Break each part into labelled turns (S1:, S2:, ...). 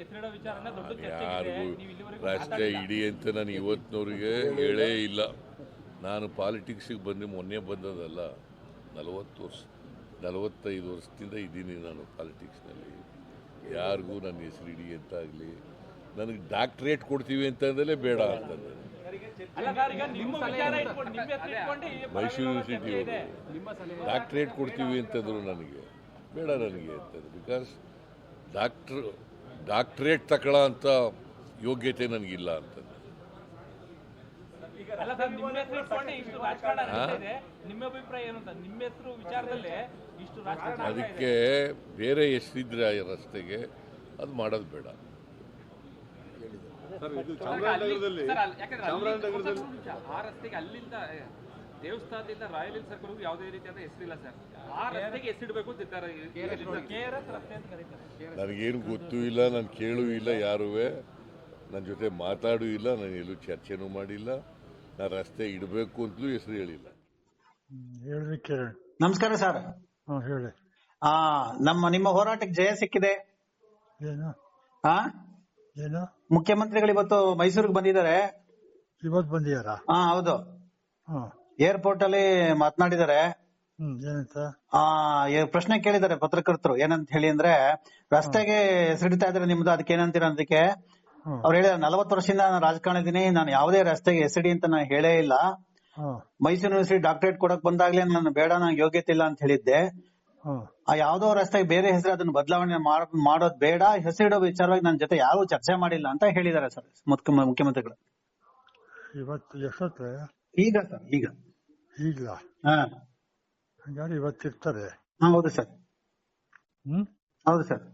S1: ಯಾರಿಗೂ
S2: ನೀವು ಇಲ್ಲಿವರೆಗೂ
S1: ರಾಷ್ಟ್ರ. ಇಡೀ ಅಂತ ನಾನು ಇವತ್ತಿನವ್ರಿಗೆ ಹೇಳೇ ಇಲ್ಲ. ನಾನು ಪಾಲಿಟಿಕ್ಸಿಗೆ ಬಂದು ಮೊನ್ನೆ ಬಂದದಲ್ಲ ನಲವತ್ತು ವರ್ಷ ನಲವತ್ತೈದು ವರ್ಷದಿಂದ ಇದ್ದೀನಿ ನಾನು ಪಾಲಿಟಿಕ್ಸ್ನಲ್ಲಿ ಯಾರಿಗೂ ನನ್ನ ಹೆಸರು ಇಡಿ ಅಂತ ಆಗಲಿ ನನಗೆ ಡಾಕ್ಟ್ರೇಟ್ ಕೊಡ್ತೀವಿ ಅಂತಂದಲೇ ಬೇಡ ಅಂತಂದರೆ
S2: ಅಲ್ಲ ಈಗ ನಿಮ್ಮ ವಿಚಾರ ಇಟ್ಕೊಂಡು ನಿಮ್ಮ ಹೆಸರು ಇಟ್ಕೊಂಡು
S1: ಮೈಸೂರು ಯೂನಿವರ್ಸಿಟಿ. ಅವರು ಡಾಕ್ಟ್ರೇಟ್ ಕೊಡ್ತೀವಿ ಅಂತಂದರು ನನಗೆ. ಬೇಡ ನನಗೆ ಅಂತಂದ್ರೆ ಬಿಕಾಸ್ ಡಾಕ್ಟ್ರ್ ಡಾಕ್ಟ್ರೇಟ್ ತಗೊಳ್ಳೋ ಅಂತ ಯೋಗ್ಯತೆ ನನಗಿಲ್ಲ ಅಂತಂದ್ರೆ
S2: ಅಲ್ಲ ಸರ್ ನಿಮ್ಮ ಹೆಸರು ಇಷ್ಟು ರಾಜಕಾರಣ ನಡೀತಾ ಇದೆ ನಿಮ್ಮ ಅಭಿಪ್ರಾಯ ಏನು ಅಂತ? ನಿಮ್ಮ ಹೆಸರು ವಿಚಾರದಲ್ಲೇ ಇಷ್ಟು ರಾಜಕಾರಣ
S1: ಅದಕ್ಕೆ ಬೇರೆ ಎಷ್ಟಿದ್ರೆ ಆ ರಸ್ತೆಗೆ ಅದು ಮಾಡೋದು ಬೇಡ.
S3: ಸರ್, ಅಲ್ಲಿ- ಸರ್, ಯಾಕಂದ್ರೆ
S4: ಚಾಮರಾಜನಗರದಲ್ಲಿ-
S3: ಆ ರಸ್ತೆಗೆ ಅಲ್ಲಿಂದ ದೇವಸ್ಥಾನದಿಂದ ರಾಯಲ್ ಹಿಲ್ ಸರ್ಕಲ್ಗೂ ಯಾವುದೇ ರೀತಿಯಾದ ಹೆಸರಿಲ್ಲ ಸರ್. ಆ ರಸ್ತೆಗೆ ಹೆಸರಿಡಬೇಕು ಅಂತ ಇದ್ದಾರೆ.
S2: KRS ರಸ್ತೆ ಅಂತ ಕರೀತಾರೆ.
S1: ನನಗೇನು ಗೊತ್ತೂ ಇಲ್ಲ ನಾನು ಕೇಳೂ ಇಲ್ಲ ಯಾರೂ ನನ್ನ ಜೊತೆ ಮಾತಾಡೂ ಇಲ್ಲ ನಾನು ಎಲ್ಲೂ ಚರ್ಚೆನೂ ಮಾಡಿಲ್ಲ. ನಾನು ರಸ್ತೆ ಇಡಬೇಕು ಅಂತಲೂ ಹೆಸರು ಹೇಳಿಲ್ಲ.
S5: ನಮಸ್ಕಾರ ಸರ್.
S6: ಹಾ ಹೇಳಿ.
S5: ಆ ನಮ್ಮ ನಿಮ್ಮ ಹೋರಾಟಕ್ಕೆ ಜಯ ಸಿಕ್ಕಿದೆ.
S6: ಏನು?
S5: ಆ?
S6: ಏನು?
S5: ಮುಖ್ಯಮಂತ್ರಿಗಳು ಇವತ್ತು ಮೈಸೂರಿಗೆ ಬಂದಿದ್ದಾರೆ.
S6: ಇವತ್ತು ಬಂದಿಯಾರ
S5: ಹಾ ಹೌದು.
S6: ಹಾ.
S5: ಏರ್ಪೋರ್ಟ್ ಅಲ್ಲಿ ಮಾತನಾಡಿದ್ದಾರೆ ಪ್ರಶ್ನೆ ಕೇಳಿದ್ದಾರೆ ಪತ್ರಕರ್ತರು. ಏನಂತ ಹೇಳಿ ಅಂದ್ರೆ ರಸ್ತೆಗೆ ಹೆಸರಿಡ್ತಾ ಇದ್ರೆ ನಿಮ್ದು ಅದಕ್ಕೆ ಏನಂತೀರ ಅದಕ್ಕೆ ಅವ್ರು ಹೇಳಿದ ನಲವತ್ತು ವರ್ಷದಿಂದ ನಾನು ರಾಜಕಾರಣ ಇದೀನಿ ನಾನು ಯಾವುದೇ ರಸ್ತೆಗೆ ಎಸ್ಡಿ ಅಂತ ನಾನು ಹೇಳೇ ಇಲ್ಲ. ಮೈಸೂರು ಯೂನಿವರ್ಸಿಟಿ ಡಾಕ್ಟರೇಟ್ ಕೊಡಕ್ ಬಂದಾಗ್ಲೇ ನಾನು ಬೇಡ ನಂಗೆ ಯೋಗ್ಯತೆ ಇಲ್ಲ ಅಂತ ಹೇಳಿದ್ದೆ. ಆ ಯಾವ್ದೋ ರಸ್ತೆಗೆ ಬೇರೆ ಹೆಸರು ಅದನ್ನ ಬದಲಾವಣೆ ಮಾಡ್- ಮಾಡೋದ್ ಬೇಡ ಹೆಸರಿಡೋ ವಿಚಾರವಾಗಿ ನನ್ನ ಜೊತೆ ಯಾರು ಚರ್ಚೆ ಮಾಡಿಲ್ಲ ಅಂತ ಹೇಳಿದ್ದಾರೆ ಸರ್ ಮುಖ್ಯ- ಮುಖ್ಯಮಂತ್ರಿಗಳು.
S6: ಇವತ್ತು ಎಷ್ಟೊತ್ತೆ?
S5: ಈಗ ಸರ್ ಈಗ.
S6: ಈಗ?
S5: ಹಾ.
S6: ಹಂಗಾರೆ ಇವತ್ತಿರ್ತಾರೆ
S5: ಹಾ, ಹೌದು ಸರ್.
S6: ಹ್ಮ್?
S5: ಹೌದು ಸರ್.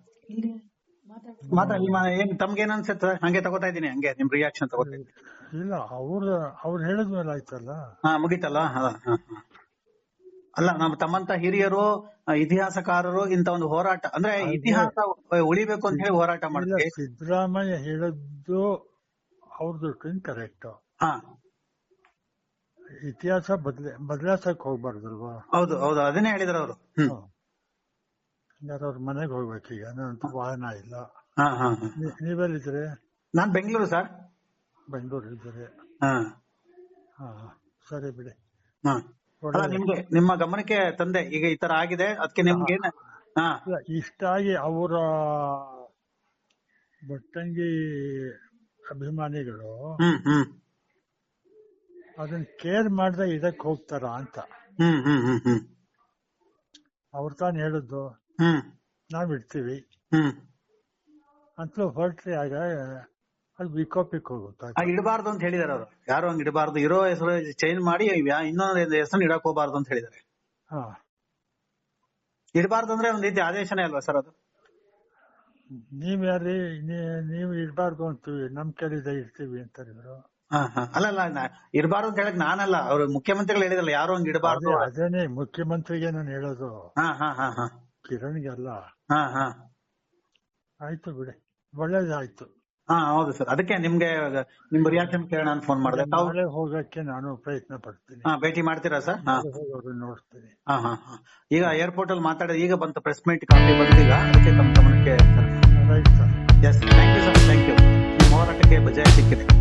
S5: ಮಾತಾ ನಿಮ್ಮ ಏನ್ ತಮ್ಗೇನ್ ಅನ್ಸುತ್ತೆ ಹಂಗೆ ತಗೋತಾ ಇದೀನಿ ಹಂಗೆ ನಿಮ್ ರಿಯಾಕ್ಷನ್ ತಗೋತಾ
S6: ಇಲ್ಲ ಅವ್ರ ಅವ್ರು ಹೇಳಿದ್ಮೇಲೆ ಆಯ್ತಲ್ಲ?
S5: ಹಾ ಮುಗೀತಲ್ಲ? ಹಾ, ಹಾ, ಹಾ. ಅಲ್ಲ ನಮ್ಮ ತಮ್ಮಂತ ಹಿರಿಯರು ಆ, ಇತಿಹಾಸಕಾರರು ಇಂತ ಒಂದು ಹೋರಾಟ ಅಂದ್ರೆ ಇತಿಹಾಸ ಉಳಿಬೇಕು ಅಂತ ಹೇಳಿ ಹೋರಾಟ
S6: ಮಾಡಿದ್ರೆ
S5: ಮಾಡಿದ್ವಿ
S6: ಸಿದ್ದರಾಮಯ್ಯ ಹೇಳಿದ್ದು ಅವ್ರದ್ದು ಕರೆಕ್ಟ್
S5: ಹಾ.
S6: ಇತಿಹಾಸ ಬದ್ಲ ಬದಲಾಸಕ್ ಹೋಗ್ಬಾರ್ದಲ್ವಾ?
S5: ಹೌದು ಹೌದು ಅದನ್ನೇ ಹೇಳಿದ್ರು ಅವರು.
S6: ಅವ್ರ ಮನೆಗೆ ಹೋಗ್ಬೇಕೀಗ ನನ್ನಂತೂ ವಾಹನ ಇಲ್ಲ.
S5: ಹಾ ಹಾ ಹಾ.
S6: ನೀವೆಲ್ಲಿದ್ರೆ
S5: ನಾನ್ ಬೆಂಗಳೂರು ಸರ್.
S6: ಬೆಂಗಳೂರು ಇದ್ದಾರೆ.
S5: ಹಾ.
S6: ಹಾ ಸರಿ ಬಿಡಿ.
S5: ನಿಮ್ಗೆ ನಿಮ್ಮ ಗಮನಕ್ಕೆ ತಂದೆ ಈಗ ಈ ತರ ಆಗಿದೆ ಅದಕ್ಕೆ ನಿಮ್ಗೆ ಹಾ.
S6: ಇಲ್ಲ ಇಷ್ಟಾಗಿ ಅವರ ಬಟ್ಟಂಗಿ ಅಭಿಮಾನಿಗಳು
S5: ಹ್ಮ್ ಹ್ಮ್.
S6: ಅದನ್ನ ಕೇರ್ ಮಾಡ್ದೆ ಇದಕ್ ಹೋಗ್ತಾರ ಅಂತ. ಅವ್ರ ತಾನು ಹೇಳಿದ್ದು ನಾವ್ ಇಡ್ತೀವಿ ಅಂತಲೂ ಹೊರಟ್ರಿ ಆಗ ಅದು ವಿಕೋಪಿಕ್ ಹೋಗುತ್ತೆ?
S5: ಇಡಬಾರ್ದು ಅಂತ ಹೇಳಿದಾರೆ ಅವರು. ಯಾರು ಹಂಗ್ ಇಡಬಾರ್ದು? ಇರೋ ಹೆಸರು ಚೇಂಜ್ ಮಾಡಿ ಇನ್ನೊಂದು ಹೆಸರು ಇಡಕ್ ಹೋಗ್ಬಾರ್ದು ಅಂತ ಹೇಳಿದಾರೆ.
S6: ಹಾ.
S5: ಇಡಬಾರ್ದು ಅಂದ್ರೆ ಒಂದ್ ರೀತಿ ಆದೇಶನೇ ಅಲ್ವಾ ಸರ್ ಅದು?
S6: ನೀವ್ ಯಾರೀ ನೀವ್ ನೀವು ಇಡ್ಬಾರ್ದು ಅಂತೀವಿ ನಮ್ ಕೇಳಿದ ಇರ್ತೀವಿ ಅಂತಾರೆ ಇವರು.
S5: ಹಾ ಹಾ. ಅಲ್ಲ ಅಲ್ಲ ನಾ- ಇಡಬಾರ್ದು ಅಂತ ಹೇಳಕ್ ನಾನಲ್ಲ. ಅವ್ರ ಮುಖ್ಯಮಂತ್ರಿಗಳು ಹೇಳಿದಲ್ಲ ಯಾರು ಹಂಗ್ ಇಡಬಾರ್ದು
S6: ಅದೇ- ಅದೇನೆ ಮುಖ್ಯಮಂತ್ರಿಗೆ ನಾನು ಹೇಳೋದು.
S5: ಹಾ ಹಾ ಹಾ ಹಾ.
S6: ಕಿರಣ್ಗೆ ಅಲ್ಲ.
S5: ಹಾ ಹಾ.
S6: ಆಯ್ತು ಬಿಡಿ. ಒಳ್ಳೇದಾಯ್ತು.
S5: ಹಾ ಹೌದು ಸರ್. ಅದಕ್ಕೆ ನಿಮ್ಗೆ ನಿಮ್ ರಿಯಾಕ್ಷನ್ ಕೇಳೋಣ ಅಂತ ಫೋನ್ ಮಾಡಿದೆ.
S6: ನಾಳೆ ಹೋಗಕ್ಕೆ ನಾನು ಪ್ರಯತ್ನ ಪಡ್ತೀನಿ.
S5: ಹಾ ಭೇಟಿ ಮಾಡ್ತೀರಾ ಸರ್?
S6: ನೋಡ್ತೀನಿ.
S5: ಹಾ ಹಾ ಹಾ. ಈಗ ಏರ್ಪೋರ್ಟ್ ಅಲ್ಲಿ ಮಾತಾಡಿದ ಈಗ ಬಂತು ಪ್ರೆಸ್ ಮೀಟ್ ಕಾಪಿ ಬಂದಿಲ್ಲ. ಅದಕ್ಕೆ ತಮ್ಮ ಗಮನಕ್ಕೆ
S6: right sir.
S5: Yes thank you sir thank you ನಿಮ್ಮ ಹೋರಾಟಕ್ಕೆ ಸಿಕ್ಕಿದೆ.